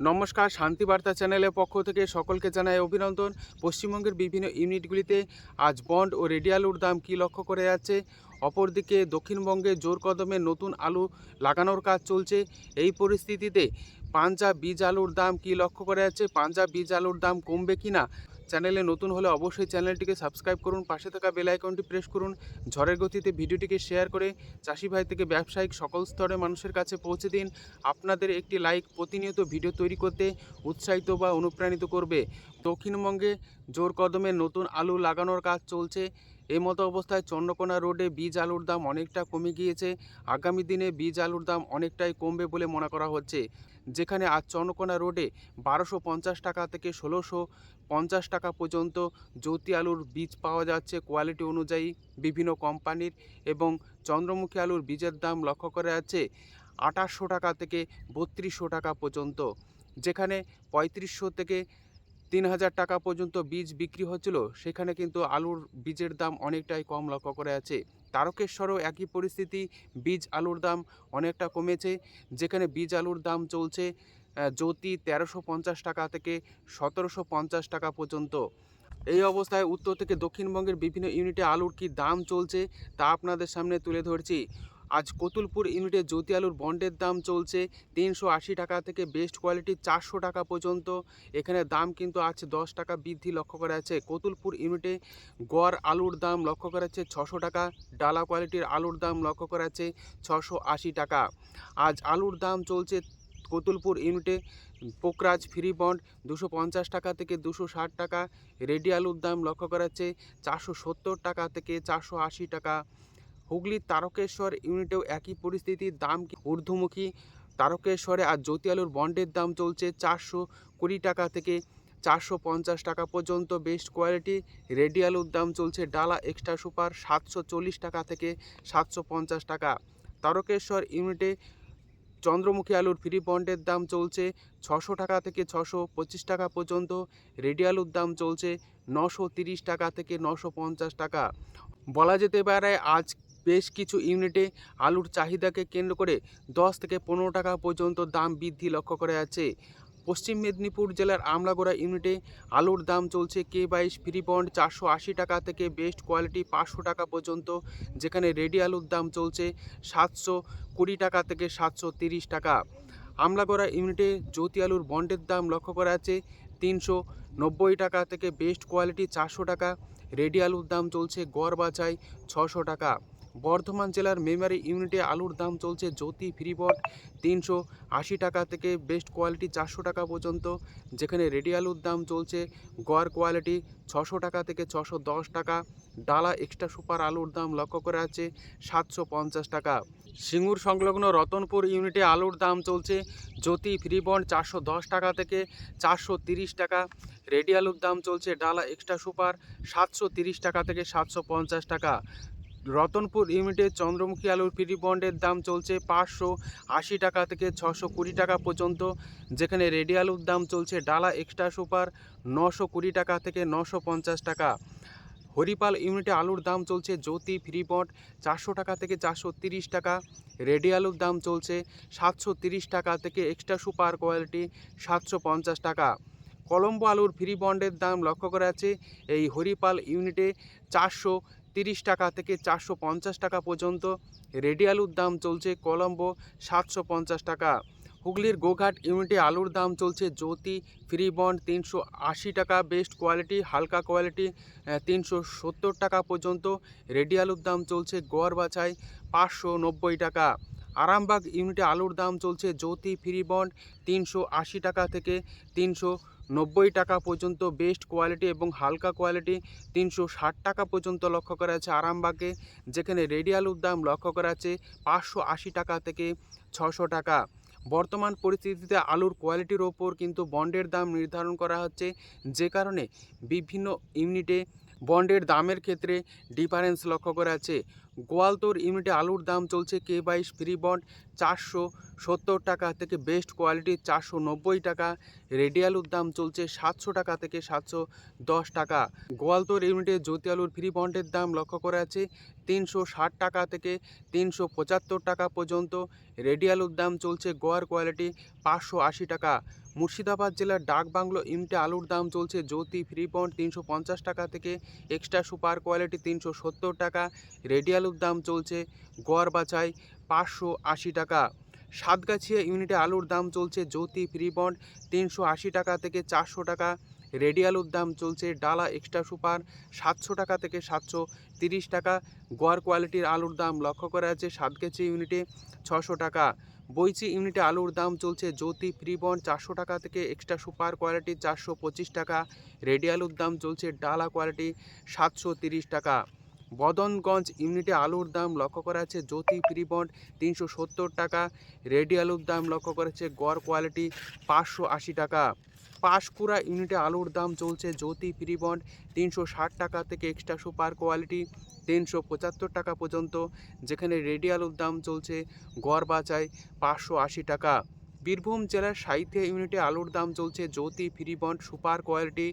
নমস্কার শান্তিবার্তা চ্যানেলের পক্ষ থেকে সকলকে জানাই অভিনন্দন। পশ্চিমবঙ্গের বিভিন্ন ইউনিটগুলিতে আজ বন্ড ও রেডি আলুর দাম কী লক্ষ্য করে যাচ্ছে অপরদিকে দক্ষিণবঙ্গে জোর কদমে নতুন আলু লাগানোর কাজ চলছে। এই পরিস্থিতিতে পাঞ্জাব বীজ আলুর দাম কী লক্ষ্য করে যাচ্ছে পাঞ্জাব বীজ আলুর দাম কমবে কি না চ্যানেলে নতুন হলে অবশ্যই চ্যানেলটিকে সাবস্ক্রাইব করুন, পাশে থাকা বেল আইকনটি প্রেস করুন, ঝড়ের গতিতে ভিডিওটিকে শেয়ার করে চাষি ভাই থেকে ব্যবসায়িক সকল স্তরে মানুষের কাছে পৌঁছে দিন। আপনাদের একটি লাইক প্রতিনিয়ত ভিডিও তৈরি করতে উৎসাহিত বা অনুপ্রাণিত করবে। দক্ষিণবঙ্গে জোর কদমে নতুন আলু লাগানোর কাজ চলছে। এই মতো অবস্থায় চন্দ্রকোনা রোডে বীজ আলুর দাম অনেকটা কমে গিয়েছে। আগামী দিনে বীজ আলুর দাম অনেকটাই কমবে বলে মনে করা হচ্ছে। যেখানে আজ চন্দ্রকোনা রোডে বারোশো পঞ্চাশ টাকা থেকে ষোলোশো পঞ্চাশ টাকা পর্যন্ত জ্যোতি আলুর বীজ পাওয়া যাচ্ছে কোয়ালিটি অনুযায়ী বিভিন্ন কোম্পানির এবং চন্দ্রমুখী আলুর বীজের দাম লক্ষ্য করা যাচ্ছে আঠাশশো টাকা থেকে বত্রিশশো টাকা পর্যন্ত। যেখানে পঁয়ত্রিশশো থেকে তিন হাজার টাকা পর্যন্ত বীজ বিক্রি হচ্ছিল, সেখানে কিন্তু আলুর বীজের দাম অনেকটাই কম লক্ষ্য করা আছে। তারকেশ্বরও একই পরিস্থিতি, বীজ আলুর দাম অনেকটা কমেছে, যেখানে বীজ আলুর দাম চলছে জ্যোতি তেরোশো পঞ্চাশ টাকা থেকে সতেরোশো পঞ্চাশ টাকা পর্যন্ত। এই অবস্থায় উত্তর থেকে দক্ষিণবঙ্গের বিভিন্ন ইউনিটে আলুর কি দাম চলছে, তা আপনাদের সামনে তুলে ধরছি। আজ কতুলপুর ইউনিটে জ্যোতি আলুর বন্ডের দাম চলছে তিনশো আশি টাকা থেকে বেস্ট কোয়ালিটি চারশো টাকা পর্যন্ত। এখানে দাম কিন্তু আজ দশ টাকা বৃদ্ধি লক্ষ্য করা যাচ্ছে। কতুলপুর ইউনিটে গড় আলুর দাম লক্ষ্য করা যাচ্ছে ছশো টাকা, ডালা কোয়ালিটির আলুর দাম লক্ষ্য করা যাচ্ছে ছশো আশি টাকা। আজ আলুর দাম চলছে কতুলপুর ইউনিটে পোকরাজ ফ্রি বন্ড দুশো পঞ্চাশ টাকা থেকে দুশো ষাট টাকা, রেডি আলুর দাম লক্ষ্য করা যাচ্ছে চারশো সত্তর টাকা থেকে চারশো আশি টাকা। হুগলির তারকেশ্বর ইউনিটেও একই পরিস্থিতির দাম ঊর্ধ্বমুখী? তারকেশ্বরে আর জ্যোতি আলুর বন্ডের দাম চলছে চারশো কুড়ি টাকা থেকে চারশো পঞ্চাশ টাকা পর্যন্ত। বেস্ট কোয়ালিটি রেডি আলুর দাম চলছে ডালা এক্সট্রা সুপার সাতশো চল্লিশ টাকা থেকে সাতশো পঞ্চাশ টাকা। তারকেশ্বর ইউনিটে চন্দ্রমুখী আলুর ফ্রি বন্ডের দাম চলছে ছশো টাকা থেকে ছশো পঁচিশ টাকা পর্যন্ত। রেডি আলুর দাম চলছে নশো তিরিশ টাকা থেকে নশো পঞ্চাশ টাকা। বলা যেতে পারে আজ বেশ কিছু ইউনিটে আলুর চাহিদাকে কেন্দ্র করে দশ থেকে পনেরো টাকা পর্যন্ত দাম বৃদ্ধি লক্ষ্য করা যাচ্ছে। পশ্চিম মেদিনীপুর জেলার আমলাগোড়া ইউনিটে আলুর দাম চলছে কে বাইশ ফ্রি বন্ড চারশো আশি টাকা থেকে বেস্ট কোয়ালিটি পাঁচশো টাকা পর্যন্ত, যেখানে রেডি আলুর দাম চলছে সাতশো কুড়ি টাকা থেকে সাতশো তিরিশ টাকা। আমলাগড়া ইউনিটে জ্যোতি আলুর বন্ডের দাম লক্ষ্য করা আছে তিনশো নব্বই টাকা থেকে বেস্ট কোয়ালিটি চারশো টাকা, রেডি আলুর দাম চলছে গড় বাছাই ছশো টাকা। বর্ধমান জেলার মেমারি ইউনিটে আলুর দাম চলছে জ্যোতি ফ্রিবট তিনশো আশি টাকা থেকে বেস্ট কোয়ালিটি চারশো টাকা পর্যন্ত, যেখানে রেডি আলুর দাম চলছে গড় কোয়ালিটি ছশো টাকা থেকে ছশো দশ টাকা, ডালা এক্সট্রা সুপার আলুর দাম লক্ষ্য করা আছে সাতশো পঞ্চাশ টাকা। সিঙ্গুর সংলগ্ন রতনপুর ইউনিটে আলুর দাম চলছে জ্যোতি ফ্রিবন্ড চারশো দশ টাকা থেকে চারশো তিরিশ টাকা, রেডি আলুর দাম চলছে ডালা এক্সট্রা সুপার সাতশো তিরিশ টাকা থেকে সাতশো পঞ্চাশ টাকা। রতনপুর ইউনিটে চন্দ্রমুখী আলুর ফ্রি বন্ডের দাম চলছে পাঁচশো আশি টাকা থেকে ছশো কুড়ি টাকা পর্যন্ত, যেখানে রেডি আলুর দাম চলছে ডালা এক্সট্রা সুপার নশো কুড়ি টাকা থেকে নশো পঞ্চাশ টাকা। হরিপাল ইউনিটে আলুর দাম চলছে জ্যোতি ফ্রি বন্ড চারশো টাকা থেকে চারশো তিরিশ টাকা, রেডি আলুর দাম চলছে সাতশো তিরিশ টাকা থেকে এক্সট্রা সুপার কোয়ালিটি সাতশো পঞ্চাশ টাকা। কলম্বো আলুর ফ্রি বন্ডের দাম লক্ষ্য করা আছে এই হরিপাল ইউনিটে চারশো তিরিশ টাকা থেকে চারশো পঞ্চাশ টাকা পর্যন্ত। রেডি আলুর দাম চলছে কলম্বো সাতশো পঞ্চাশ টাকা। হুগলির গোঘাট ইউনিটে আলুর দাম চলছে জ্যোতি, ফ্রি বন্ড তিনশো আশি টাকা, বেস্ট কোয়ালিটি, হালকা কোয়ালিটি তিনশো সত্তর টাকা পর্যন্ত। রেডি আলুর দাম চলছে গড় বাছাই পাঁচশো নব্বই টাকা। আরামবাগ ইউনিটে আলুর দাম চলছে জ্যোতি, ফ্রি বন্ড তিনশো আশি টাকা থেকে তিনশো নব্বই টাকা পর্যন্ত বেস্ট কোয়ালিটি এবং হালকা কোয়ালিটি তিনশো ষাট টাকা পর্যন্ত লক্ষ্য করা আছে আরামবাগে, যেখানে রেডিয়াল দাম লক্ষ্য করা আছে পাঁচশো আশি টাকা থেকে ছশো টাকা। বর্তমান পরিস্থিতিতে আলুর কোয়ালিটির ওপর কিন্তু বন্ডের দাম নির্ধারণ করা হচ্ছে, যে কারণে বিভিন্ন ইউনিটে বন্ডের দামের ক্ষেত্রে ডিফারেন্স লক্ষ্য করা আছে। গোয়ালতোর ইউনিটে আলুর দাম চলছে কে বাইশ ফ্রি বন্ড, চারশো সত্তর টাকা থেকে বেস্ট কোয়ালিটি, চারশো নব্বই টাকা। রেডি আলুর দাম চলছে সাতশো টাকা থেকে সাতশো দশ টাকা। গোয়ালতোর ইউনিটে জ্যোতি আলুর ফ্রি বন্ডের দাম লক্ষ্য করা আছে তিনশো ষাট টাকা থেকে তিনশো পঁচাত্তর টাকা পর্যন্ত। রেডি আলুর দাম চলছে গোয়ার কোয়ালিটি পাঁচশো আশি টাকা। মুর্শিদাবাদ জেলার ডাক বাংলো ইউনিটে আলুর দাম চলছে জ্যোতি ফ্রি বন্ড তিনশো পঞ্চাশ টাকা থেকে এক্সট্রা সুপার কোয়ালিটি তিনশো সত্তর টাকা। রেডি আলুর দাম চলছে গড় বাছাই পাঁচশো আশি টাকা। সাতগাছিয়া ইউনিটে আলুর দাম চলছে জ্যোতি ফ্রি বন্ড তিনশো আশি টাকা থেকে চারশো টাকা। রেডি আলুর দাম চলছে ডালা এক্সট্রা সুপার সাতশো টাকা থেকে সাতশো তিরিশ টাকা। গড় কোয়ালিটির আলুর দাম লক্ষ্য করা আছে সাতগাছি ইউনিটে ছশো টাকা। বইচি ইউনিটে আলুর দাম চলছে জ্যোতি ফ্রি বন্ড চারশো টাকা থেকে এক্সট্রা সুপার কোয়ালিটি চারশো পঁচিশ টাকা। রেডি আলুর দাম চলছে ডালা কোয়ালিটি সাতশো তিরিশ টাকা। বদনগঞ্জ ইউনিটে আলুর দাম লক্ষ্য করা আছে জ্যোতি ফ্রি বন্ড তিনশো সত্তর টাকা। রেডি আলুর দাম লক্ষ্য করা হচ্ছে গড় কোয়ালিটি পাঁচশো আশি টাকা। পাঁশকুড়া ইউনিটে আলুর দাম চলছে জ্যোতি ফ্রি বন্ড। তিনশো ষাট টাকা থেকে এক্সট্রা সুপার কোয়ালিটি। তিনশো পঁচাত্তর টাকা পর্যন্ত, যেখানে রেডি আলুর দাম চলছে গড় বাচায় পাঁচশো আশি টাকা। বীরভূম জেলার সাহিত্যে ইউনিটে আলুর দাম চলছে Jyoti free bond super quality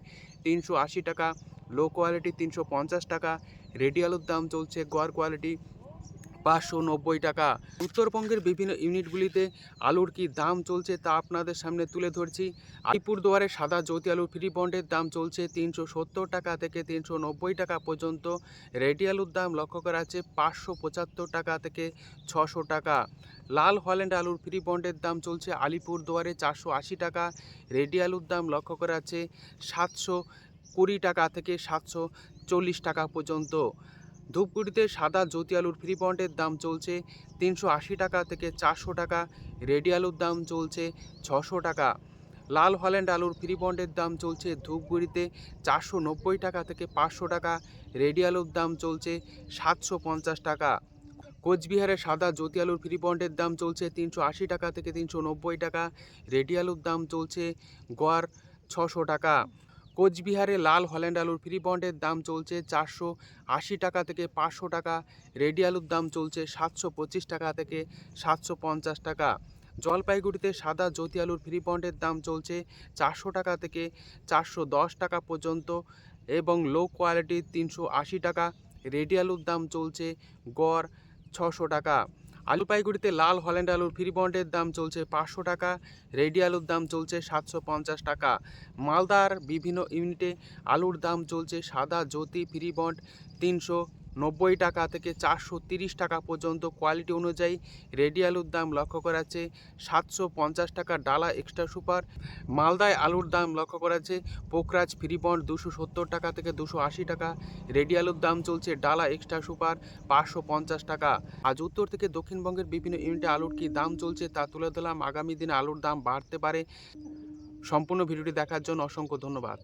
তিনশো আশি টাকা, লো কোয়ালিটি তিনশো পঞ্চাশ টাকা, রেডি আলুর দাম চলছে গড় কোয়ালিটি পাঁচশো নব্বই টাকা। উত্তরবঙ্গের বিভিন্ন ইউনিটগুলিতে আলুর কি দাম চলছে তা আপনাদের সামনে তুলে ধরছি। আলিপুরদুয়ারে সাদা জ্যোতি আলু ফ্রি বন্ডের দাম চলছে তিনশো সত্তর টাকা থেকে তিনশো নব্বই টাকা পর্যন্ত। রেডি আলুর দাম লক্ষ্য করা আছে পাঁচশো পঁচাত্তর টাকা থেকে ছশো টাকা। লাল হল্যান্ড আলুর ফ্রি বন্ডের দাম চলছে আলিপুরদুয়ারে চারশো আশি টাকা। রেডি আলুর দাম লক্ষ্য করা আছে সাতশো কুড়ি টাকা থেকে সাতশো চল্লিশ টাকা পর্যন্ত। ধূপগুড়িতে সাদা জ্যোতি আলুর ফ্রি বন্ডের দাম চলছে তিনশো আশি টাকা থেকে চারশো টাকা, রেডি আলুর দাম চলছে ছশো টাকা। লাল হল্যান্ড আলুর ফ্রি বন্ডের দাম চলছে ধূপগুড়িতে চারশো নব্বই টাকা থেকে পাঁচশো টাকা, রেডি আলুর দাম চলছে সাতশো পঞ্চাশ টাকা। কোচবিহারে সাদা জ্যোতি আলুর ফ্রি বন্ডের দাম চলছে তিনশো আশি টাকা থেকে তিনশো নব্বই টাকা, রেডি আলুর দাম চলছে গড় ছশো টাকা। কোচবিহারে লাল হল্যান্ড আলুর ফ্রি বন্ডের দাম চলছে চারশো আশি টাকা থেকে পাঁচশো টাকা। রেডি আলুর দাম চলছে সাতশো পঁচিশ টাকা থেকে সাতশো পঞ্চাশ টাকা। জলপাইগুড়িতে সাদা জ্যোতি আলুর ফ্রি বন্ডের দাম চলছে চারশো টাকা থেকে চারশো দশ টাকা পর্যন্ত এবং লো কোয়ালিটির তিনশো আশি টাকা। রেডি আলুর দাম চলছে গড় ছশো টাকা। আলুপাইগুড়িতে লাল হল্যান্ড আলুর ফ্রি বন্ডের দাম চলছে পাঁচশো টাকা, রেডি আলুর দাম চলছে সাতশো পঞ্চাশ টাকা। মালদার বিভিন্ন ইউনিটে আলুর দাম চলছে সাদা জ্যোতি ফ্রি বন্ড তিনশো নব্বই টাকা থেকে চারশো তিরিশ টাকা পর্যন্ত কোয়ালিটি অনুযায়ী রেডি আলুর দাম লক্ষ্য করা যাচ্ছে। সাতশো পঞ্চাশ টাকা ডালা এক্সট্রা সুপার। মালদায় আলুর দাম লক্ষ্য করা আছে পোকরাজ ফ্রি বন্ড দুশো সত্তর টাকা থেকে দুশো আশি টাকা। রেডি আলুর দাম চলছে ডালা এক্সট্রা সুপার পাঁচশো পঞ্চাশ টাকা। আজ উত্তর থেকে দক্ষিণবঙ্গের বিভিন্ন ইউনিটে আলুর কী দাম চলছে তা তুলে ধরলাম। আগামী দিনে আলুর দাম বাড়তে পারে। সম্পূর্ণ ভিডিওটি দেখার জন্য অসংখ্য ধন্যবাদ।